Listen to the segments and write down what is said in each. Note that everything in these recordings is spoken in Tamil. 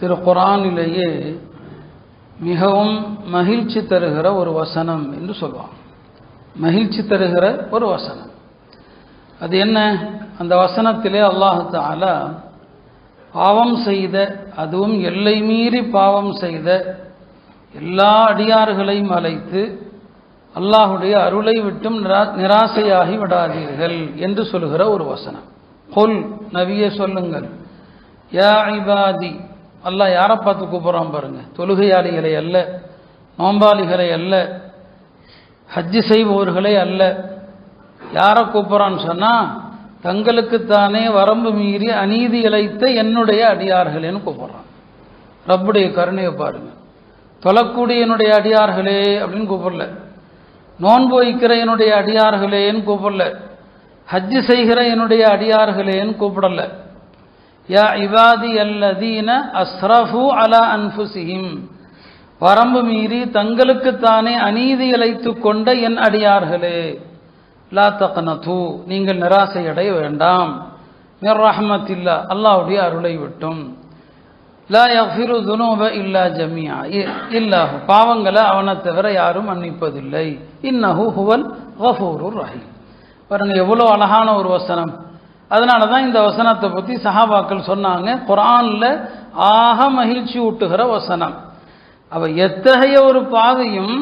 திரு குரானிலேயே மிகவும் மகிழ்ச்சி தருகிற ஒரு வசனம் என்று சொல்லுவாங்க மகிழ்ச்சி தருகிற ஒரு வசனம். அது என்ன? அந்த வசனத்திலே அல்லாஹால பாவம் செய்த அதுவும் எல்லை மீறி பாவம் செய்த எல்லா அடியார்களையும் அழைத்து அல்லாஹுடைய அருளை விட்டும் நிரா நிராசையாகி விடாதீர்கள் என்று சொல்கிற ஒரு வசனம். கொல் நவிய சொல்லுங்கள். யா இபாதி அல்லாஹ் யாரை பார்த்து கூப்பிட்றான் பாருங்க? தொழுகையாளிகளை அல்ல நோம்பாளிகளை அல்ல ஹஜ்ஜு செய்பவர்களே அல்ல. யாரை கூப்பிட்றான்னு சொன்னால் தங்களுக்குத்தானே வரம்பு மீறி அநீதி இழைத்த என்னுடைய அடியார்களேன்னு கூப்பிட்றான். ரப்புடைய கருணையை பாருங்கள் தொழக்கூடிய என்னுடைய அடியார்களே அப்படின்னு கூப்பிடல. நோன்பு வைக்கிற என்னுடைய அடியார்களேன்னு கூப்பிடல. ஹஜ்ஜு செய்கிற என்னுடைய அடியார்களேன்னு கூப்பிடல. யா இவாதி அல்லதீன அஸ்ரஃபு அலா அன்புசிஹிம் வரம்பு மீறி தங்களுக்குத்தானே அநீதி இழைத்து கொண்ட என் அடியார்களே. லா தக்னது நீங்கள் நிராசை அடைய வேண்டாம். மிர் ரஹமத்தில்லா அல்லாவுடைய அருளை விட்டும். லா யஃபிரு துனூப இல்லா ஜமியா இல்லாஹு பாவங்களை அவனை தவிர யாரும் மன்னிப்பதில்லை. இன்னஹு ஹுவல் ஹஃபூரு ரஹீம். பாருங்க எவ்வளோ அழகான ஒரு வசனம். அதனால தான் இந்த வசனத்தை பற்றி சஹாபாக்கள் சொன்னாங்க. குரானில் ஆக மகிழ்ச்சி ஊட்டுகிற வசனம். அவ எத்தகைய ஒரு பாதையும்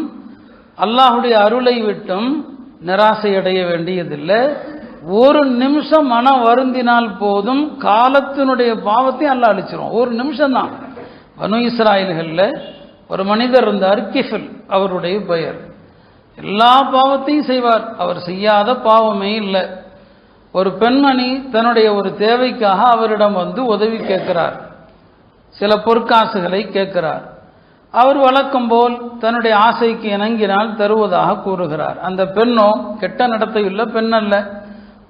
அல்லாஹுடைய அருளை விட்டும் நிராசை அடைய வேண்டியதில்லை. ஒரு நிமிஷம் மனம் வருந்தினால் போதும் காலத்தினுடைய பாவத்தையும் அல்ல அழிச்சிரும் ஒரு நிமிஷம் தான் வனு இஸ்ராயல்களில் ஒரு மனிதர் இருந்தார் கிஃபில் அவருடைய பெயர். எல்லா பாவத்தையும் செய்வார். அவர் செய்யாத பாவமே இல்லை. ஒரு பெண்மணி தன்னுடைய ஒரு தேவைக்காக அவரிடம் வந்து உதவி கேட்கிறார். சில பொற்காசுகளை கேட்கிறார். அவர் வழக்கம் போல் தன்னுடைய ஆசைக்கு இணங்கினால் தருவதாக கூறுகிறார். அந்த பெண்ணோ கெட்ட நடத்தையுள்ள பெண் அல்ல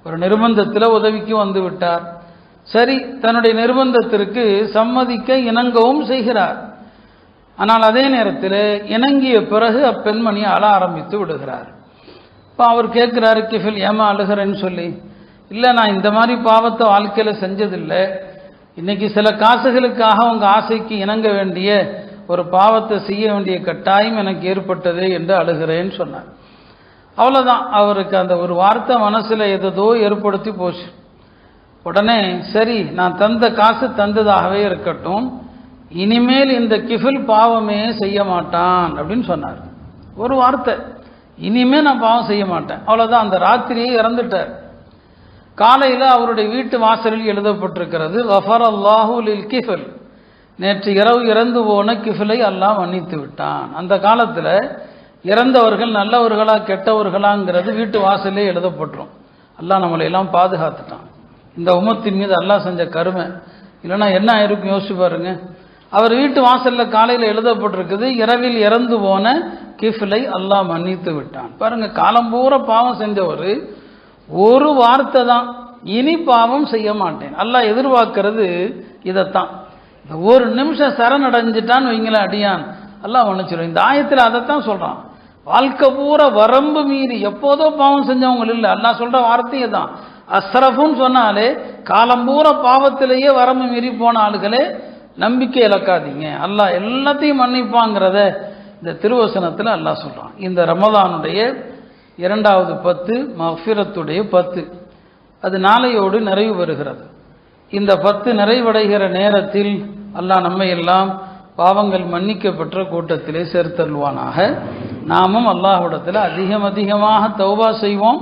ஒரு நிர்பந்தத்தில் உதவிக்கு வந்து விட்டார். சரி தன்னுடைய நிர்பந்தத்திற்கு சம்மதிக்க இணங்கவும் செய்கிறார். ஆனால் அதே நேரத்தில் இணங்கிய பிறகு அப்பெண்மணி அழ ஆரம்பித்து விடுகிறார். இப்போ அவர் கேட்குறாரு கிஃபில் ஏமா அழுகிறேன்னு சொல்லி. இல்லை நான் இந்த மாதிரி பாவத்தை வாழ்க்கையில் செஞ்சதில்லை. இன்னைக்கு சில காசுகளுக்காக உங்கள் ஆசைக்கு இணங்க வேண்டிய ஒரு பாவத்தை செய்ய வேண்டிய கட்டாயம் எனக்கு ஏற்பட்டது என்று அழுகிறேன்னு சொன்னார். அவ்வளோதான் அவருக்கு அந்த ஒரு வார்த்தை மனசில் எதோ ஏற்படுத்தி போச்சு. உடனே சரி நான் தந்த காசு தந்ததாகவே இருக்கட்டும். இனிமேல் இந்த கிஃபில் பாவமே செய்ய மாட்டான் அப்படின்னு சொன்னார். ஒரு வார்த்தை. இனிமேல் நான் பாவம் செய்ய மாட்டேன். அவ்வளோதான் அந்த ராத்திரியே இறந்துட்டார். காலையில் அவருடைய வீட்டு வாசலில் எழுதப்பட்டிருக்கிறது கஃபர் அல்லாஹூலில் கிஃபல். கிஃபில் நேற்று இரவு இறந்து போன கிஃபிலை அல்லாஹ் மன்னித்து விட்டான். அந்த காலத்தில் இறந்தவர்கள் நல்லவர்களா கெட்டவர்களாங்கிறது வீட்டு வாசலே எழுதப்பட்டுரும். அல்லாஹ் நம்மளை எல்லாம் பாதுகாத்துட்டான். இந்த உமத்தின் மீது அல்லாஹ் செஞ்ச கருமை. இல்லைன்னா என்ன ஆயிருக்கும்? யோசிச்சு பாருங்க. அவர் வீட்டு வாசலில் காலையில் எழுதப்பட்டிருக்குது இரவில் இறந்து போன கிஃபிலை அல்லாஹ் மன்னித்து விட்டான். பாருங்க காலம்பூர பாவம் செஞ்சவர் ஒரு வார்த்தை தான். இனி பாவம் செய்ய மாட்டேன். அல்லாஹ் எதிர்பார்க்கறது இதைத்தான். இந்த ஒரு நிமிஷம் சரணடைஞ்சிட்டான்னு வைங்களேன் அடியான். அல்லாஹ் மன்னிச்சிடும் இந்த ஆயத்தில் அதைத்தான் சொல்கிறான் வாழ்க்கை பூரா வரம்பு மீறி எப்போதோ பாவம் செஞ்சவங்க இல்லை. அல்லாஹ் சொல்கிற வார்த்தையே தான். அஸ்ரஃபுன்னு சொன்னாலே காலம்பூரா பாவத்திலேயே வரம்பு மீறி போன ஆளுகளே நம்பிக்கை இழக்காதீங்க. அல்லாஹ் எல்லாத்தையும் மன்னிப்பாங்கிறத இந்த திருவசனத்தில் அல்லாஹ் சொல்கிறான் இந்த ரமதானுடைய இரண்டாவது பத்து மஃபிரத்துடைய பத்து. அது நாளையோடு நிறைவு வருகிறது இந்த பத்து நிறைவடைகிற நேரத்தில் அல்லாஹ் நம்மை எல்லாம் பாவங்கள் மன்னிக்கப்பெற்ற கூட்டத்திலே சேர்த்தல்வானாக நாமும் அல்லாஹுடத்தில் அதிகம் அதிகமாக தௌபா செய்வோம்.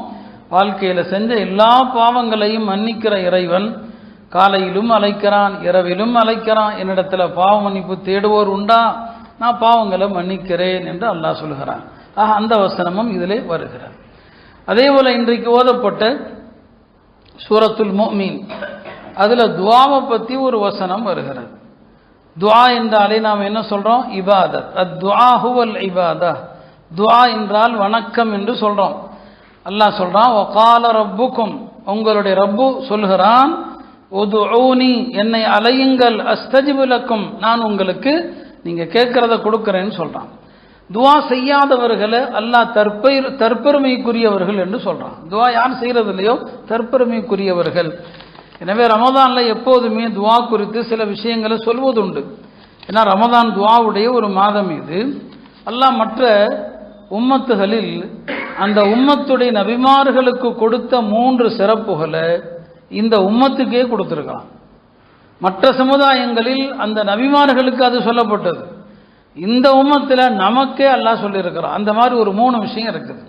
வாழ்க்கையில் செஞ்ச எல்லா பாவங்களையும் மன்னிக்கிற இறைவன் காலையிலும் அழைக்கிறான் இரவிலும் அழைக்கிறான். என்னிடத்தில் பாவ மன்னிப்பு தேடுவோர் உண்டா? நான் பாவங்களை மன்னிக்கிறேன் என்று அல்லாஹ் சொல்கிறான். ஆக அந்த வசனமும் இதிலே வருகிறது. அதே போல் இன்றைக்கு ஓதப்பட்ட சூரத்துல் மோமீன் அதில் துவாவை பற்றி ஒரு வசனம் வருகிறது. துவா என்றாலே நாம் என்ன சொல்கிறோம் இபாதத். அத் துவா ஹுவல் இபாதா. துவா என்றால் வணக்கம் என்று சொல்கிறோம் அல்லாஹ் சொல்கிறான் ஒகால ரப்புக்கும் உங்களுடைய ரப்பு சொல்கிறான் ஒது ஓனி என்னை அலையுங்கள் அஸ்தஜிபுலக்கும் நான் உங்களுக்கு நீங்கள் கேட்குறத கொடுக்குறேன்னு சொல்கிறான் துவா செய்யாதவர்களை அல்லாஹ் தற்பெ தற்பெருமைக்குரியவர்கள் என்று சொல்கிறான் துவா யார் செய்கிறது இல்லையோ தற்பெருமைக்குரியவர்கள். எனவே ரமதானில் எப்போதுமே துவா குறித்து சில விஷயங்களை சொல்வதுண்டு. ஏன்னா ரமதான் துவாவுடைய ஒரு மாதம் இது. அல்லாஹ் மற்ற உம்மத்துகளில் அந்த உம்மத்துடைய நபிமார்களுக்கு கொடுத்த மூன்று சிறப்புகளை இந்த உம்மத்துக்கே கொடுத்துருக்கான். மற்ற சமுதாயங்களில் அந்த நபிமார்களுக்கு அது சொல்லப்பட்டது. இந்த உம்மத்தில் நமக்கே அல்லாஹ் சொல்லியிருக்கிறோம் அந்த மாதிரி ஒரு மூணு விஷயம் இருக்குது.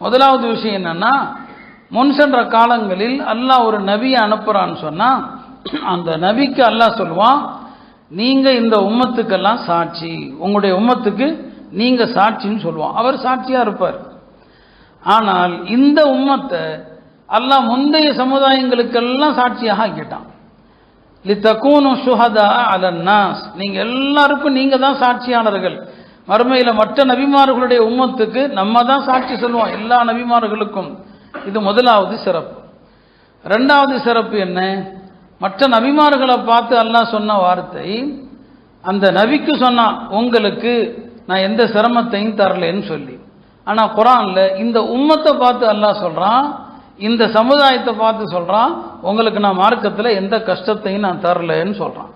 முதலாவது விஷயம் என்னன்னா முன் சென்ற காலங்களில் அல்லாஹ் ஒரு நபியை அனுப்புகிறான்னு சொன்னால் அந்த நபிக்கு அல்லாஹ் சொல்லுவான் நீங்கள் இந்த உம்மத்துக்கெல்லாம் சாட்சி. உங்களுடைய உம்மத்துக்கு நீங்கள் சாட்சின்னு சொல்லுவான். அவர் சாட்சியாக இருப்பார். ஆனால் இந்த உம்மத்தை அல்லாஹ் முந்தைய சமுதாயங்களுக்கெல்லாம் சாட்சியாக ஆக்கிட்டான். லித்தகூனும் சுஹதா அலன்னாஸ் நீங்கள் எல்லாருக்கும் நீங்கள் தான் சாட்சியாளர்கள் மறுமையில் மற்ற நபிமார்களுடைய உம்மத்துக்கு நம்ம தான் சாட்சி சொல்லுவோம் எல்லா நபிமார்களுக்கும். இது முதலாவது சிறப்பு. ரெண்டாவது சிறப்பு என்ன? மற்ற நபிமார்களை பார்த்து அல்லாஹ் சொன்ன வார்த்தை அந்த நபிக்கு சொன்னான் உங்களுக்கு நான் எந்த சிரமத்தையும் தரலன்னு சொல்லி. ஆனால் குரான்ல இந்த உம்மத்தை பார்த்து அல்லாஹ் சொல்கிறான் இந்த சமுதாயத்தை பார்த்து சொல்கிறான் உங்களுக்கு நான் மார்க்கத்தில் எந்த கஷ்டத்தையும் நான் தரலன்னு சொல்கிறான்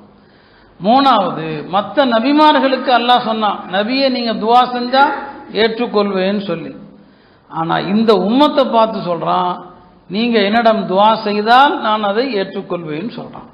மூணாவது மற்ற நபிமார்களுக்கு அல்லாஹ் சொன்னான் நபியை நீங்கள் துவா செஞ்சால் ஏற்றுக்கொள்வேன்னு சொல்லி. ஆனால் இந்த உம்மத்தை பார்த்து சொல்கிறான் நீங்கள் என்னிடம் துவா செய்தால் நான் அதை ஏற்றுக்கொள்வேன்னு சொல்கிறான்